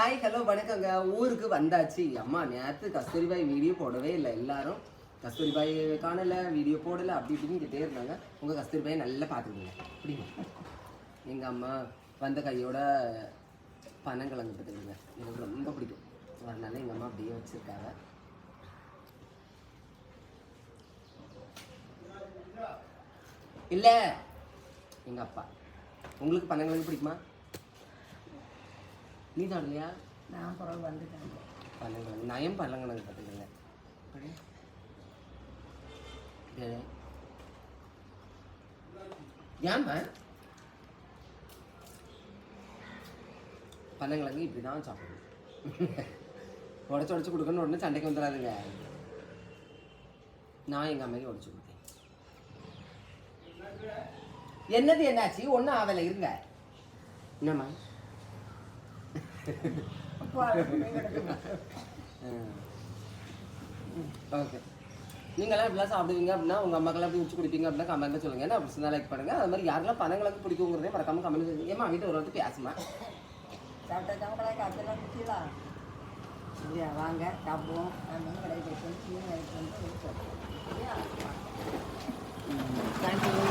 Hi hello வணக்கங்க. ஊருக்கு வந்தாச்சு. அம்மா நேற்று கஸ்தூரிபாய் வீடியோ போடவே இல்லை எல்லாரும். கஸ்தூரிபாய் காணலை வீடியோ போடலை அப்படி இப்படின்னு கிட்டே இருந்தாங்க. உங்கள் கஸ்தூரிபாயை நல்லா பார்த்துக்கோங்க. அப்படிங்க எங்கள் அம்மா வந்த கையோட பனங்கிழங்கு பார்த்துக்கோங்க. எனக்கு ரொம்ப பிடிக்கும். அதனால எங்கள் அம்மா அப்படியே வச்சுருக்காங்க. இல்லை எங்கள் அப்பா. உங்களுக்கு பனங்கிழங்கு பிடிக்குமா? நீ சாப்பிடலையா நான் பிறகு வந்துட்டேன். பழங்கிழங்கு நயம் பழங்கிழங்கு பார்த்துக்கோங்க. ஏம்மா? பழங்கிழங்கு இப்படி தான் சாப்பிடணும். உடச்சி உடச்சி கொடுக்கணும் உடனே சண்டைக்கு வந்துடாதுங்க. நான் எங்கள் அம்மைக்கு உடச்சி கொடுத்தேன். என்னது என்னாச்சு? ஒன்றும் ஆகலை இருங்க. என்னம்மா? ஓகே. நீங்களாம் இப்படிலாம் சாப்பிடுவீங்க அப்படின்னா உங்கள் அம்மாக்கெல்லாம் எப்படி உச்சி குடிப்பீங்க அப்படின்னா கமெண்ட்டில் சொல்லுங்கள் ஏன்னா அப்படி லைக் பண்ணுங்கள் அது மாதிரி யாரெல்லாம் பணங்களுக்கு பிடிக்குங்கிறதே மறக்காம கமெண்ட் சொல்லுங்கள் ஏமா வீட்டு ஒரு வந்து பேசுமா சாப்பிட்டா வாங்க சாப்பிடுவோம். கடைக்கு தேங்க்யூ